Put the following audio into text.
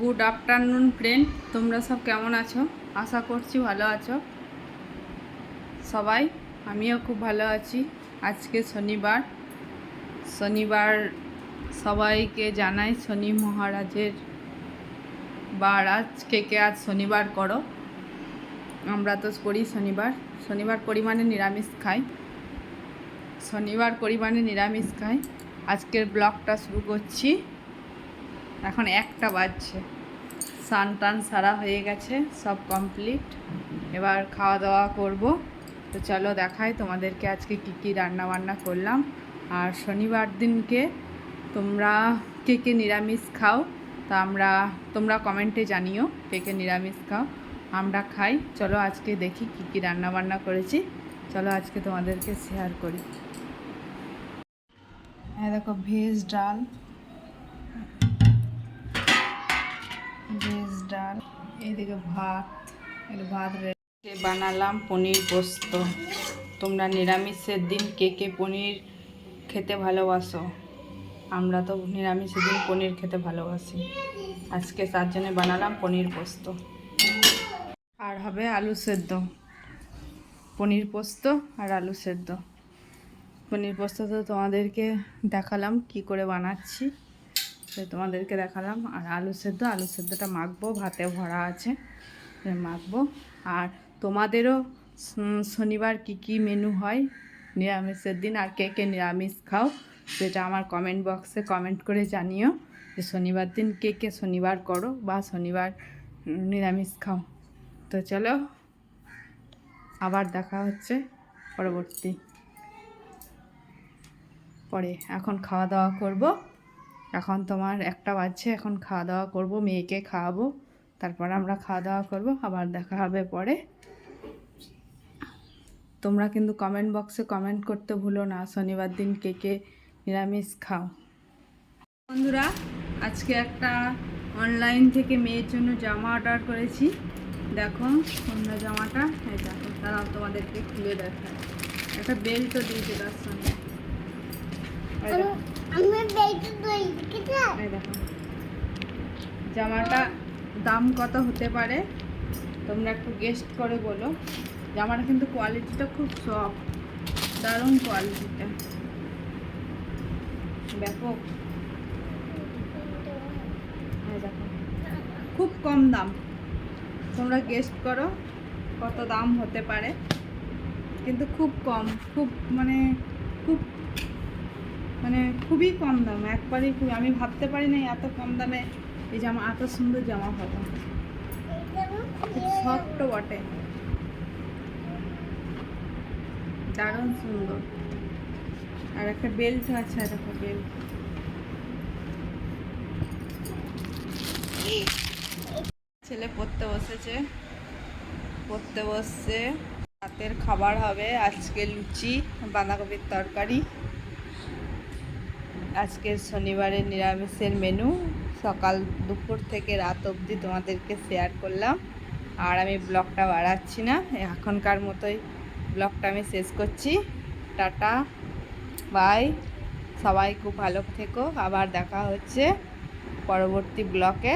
Good afternoon friend, তোমরা সব কেমন আছো? আশা করছি ভালো আছো। সবাই, আমিও খুব ভালো আছি। আজকে শনিবার। শনিবার সবাইকে জানাই শনি মহারাজের বার। আজ কে কে আজ শনিবার করো? আমরা তো করি শনিবার। শনিবার পরিমাণে নিরামিষ খাই। শনিবার পরিমাণে নিরামিষ খাই। আজকের ব্লগটা শুরু করছি। এখন একটা বাজছে। স্নান টান সারা হয়ে গেছে, সব কমপ্লিট এবার খাওয়া দাওয়া করব। তো চলো দেখাই তোমাদেরকে আজকে কী কী রান্না বান্না করলাম। আর শনিবার দিনকে তোমরা কে কে নিরামিষ খাও, তা আমরা, তোমরা কমেন্টে জানিও কে কে নিরামিষ খাও। আমরা খাই। চলো আজকে দেখি কী কী রান্না বান্না করেছি। চলো আজকে তোমাদেরকে শেয়ার করি। হ্যাঁ দেখো, ভেজ ডাল ডাল এইদিকে ভাত ভাত বানালাম পনির পোস্ত? তোমরা নিরামিষের দিন কে কে পনির খেতে ভালোবাসো? আমরা তো নিরামিষের দিন পনির খেতে ভালোবাসি। আজকে তার জন্য বানালাম পনির পোস্ত। আর হবে আলু সেদ্ধ। পনির পোস্ত আর আলু সেদ্ধ। পনির পোস্ত তো তোমাদেরকে দেখালাম কি করে বানাচ্ছি। তো তোমাদেরকে দেখালাম। আর আলু সেদ্ধ, আলু সেদ্ধটা মাখবো ভাতে ভরা আছে মাখবো। আর তোমাদেরও শনিবার কি কি মেনু হয়? নিরামিষের দিন আর কে কে নিরামিষ খাও, সেটা আমার কমেন্ট বক্সে কমেন্ট করে জানিও যে শনিবার দিন কে কে শনিবার করো বা শনিবার নিরামিষ খাও। তো চলো, আবার দেখা হচ্ছে পরবর্তী, পরে এখন খাওয়া দাওয়া করব। এখন তোমার একটা বাজছে, এখন খাওয়া দাওয়া করব, মেয়েকে খাওয়াবো। তারপর আমরা খাওয়া দাওয়া করব, আবার দেখা হবে পরে। তোমরা কিন্তু কমেন্ট বক্সে কমেন্ট করতে ভুলো না, শনিবার দিন কে কে নিরামিষ খাও। বন্ধুরা, আজকে একটা অনলাইন থেকে মেয়ের জন্য জামা অর্ডার করেছি। দেখো তোমরা জামাটা। এই দেখো তারাও তোমাদেরকে খুলে দেখায় একটা বেল্টও দিয়েছে তার সঙ্গে এই দেখো আমি বেলটা দই দিকে এই দেখো জামাটা দাম কত হতে পারে? তোমরা একটু গেস্ট করে বলো। জামাটা কিন্তু কোয়ালিটিটা খুব সফট দারুণ কোয়ালিটিটা ব্যাপক। দেখো। খুব কম দাম। তোমরা গেস্ট করো কত দাম হতে পারে। কিন্তু খুব কম। খুব মানে খুব মানে খুবই কম দাম, একবারেই খুব আমি ভাবতে পারি না এত কম দামে এই জামা, এত সুন্দর জামা খুব সফট বটে। দারুণ সুন্দর। আর একটা বেল্ট আছে দেখো বেল্ট ছেলে পড়তে বসেছে। পড়তে বসছে রাতের খাবার হবে, আজকে লুচি, বাঁধাকপির তরকারি। আজকের শনিবারের নিরামিষের মেনু সকাল দুপুর থেকে রাত অবধি তোমাদেরকে শেয়ার করলাম। আর আমি ব্লগটা বাড়াচ্ছি না। এখনকার মতোই ব্লগটা আমি শেষ করছি। টাটা বাই সবাই খুব ভালো থেকো। আবার দেখা হচ্ছে পরবর্তী ব্লকে